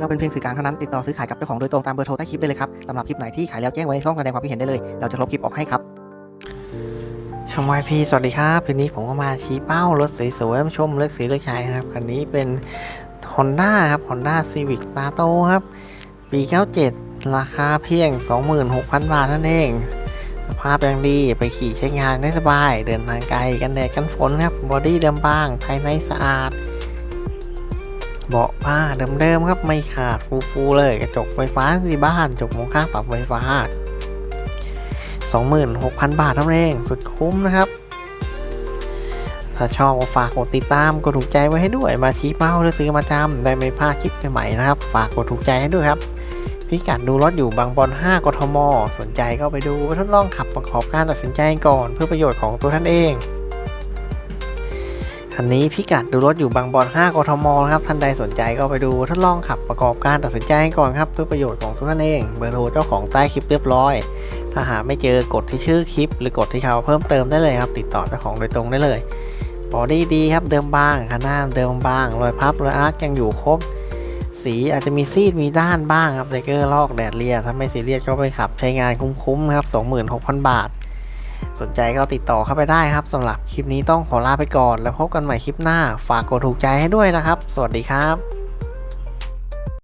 เราเป็นเพียงสื่อกลางเท่านั้นติดต่อซื้อขายกับเจ้าของโดยตรงตามเบอร์โทรใต้คลิปได้เลยครับสำหรับคลิปไหนที่ขายแล้วแจ้งไว้ในช่องแสดงความคิดเห็นได้เลย เราจะลบคลิปออกให้ครับชมวายพีสวัสดีครับคืนนี้ผมก็มาชี้เป้ารถสวยๆชมเลือกสีเลือกใช้นะครับคันนี้เป็น Honda ครับ Honda Civic ตาโตครับ ปี 97 ราคาเพียง 26,000 บาทนั่นเอง สภาพยังดีไปขี่ใช้งานได้สบาย เดินทางไกลกันแดดกันฝนครับ บอดี้เดิมบางภายในสะอาด เบาะผ้าเดิมๆครับไม่ขาดฟูๆเลยกระจกไฟฟ้าสีบ้านจกมองข้างปรับไฟฟ้า 26,000 บาทเท่านั้นเองสุดคุ้มนะครับ ถ้าชอบก็ฝากกดติดตามกดถูกใจไว้ให้ด้วยมาชี้เป้าหรือซื้อมาจำได้ไม่พลาดคลิปใหม่ๆนะครับ ฝากกดถูกใจให้ด้วยครับพิกัดดูรถอยู่บางบอน5กทม สนใจก็ไปดูไปทดลองขับประกอบการตัดสินใจก่อนเพื่อประโยชน์ของตัวท่านเอง คันนี้พิกัดดูรถอยู่บางบอน 5 กทมนะครับ ท่านใดสนใจก็ไปดูทดลองขับประกอบการตัดสินใจก่อนครับ เพื่อประโยชน์ของตัวท่านเองเบอร์โทรเจ้าของใต้คลิปเรียบร้อย ถ้าหาไม่เจอกดที่ชื่อคลิป หรือกดที่เขาเพิ่มเติมได้เลยครับ ติดต่อเจ้าของโดยตรงได้เลยบอดี้ดีครับเดิมบางคันหน้าเดิมบางรอยพับรอยอาร์คยังอยู่ครบ สีอาจจะมีซีดมีด้านบ้างครับไทเกอร์ลอกแดดเลียถ้าไม่ซีเรียสก็ไปขับใช้งานคุ้มๆครับ 26,000 บาท สนใจก็ติดต่อเข้าไปได้ครับสำหรับคลิปนี้ต้องขอลาไปก่อน แล้วพบกันใหม่คลิปหน้า ฝากกดถูกใจให้ด้วยนะครับ สวัสดีครับ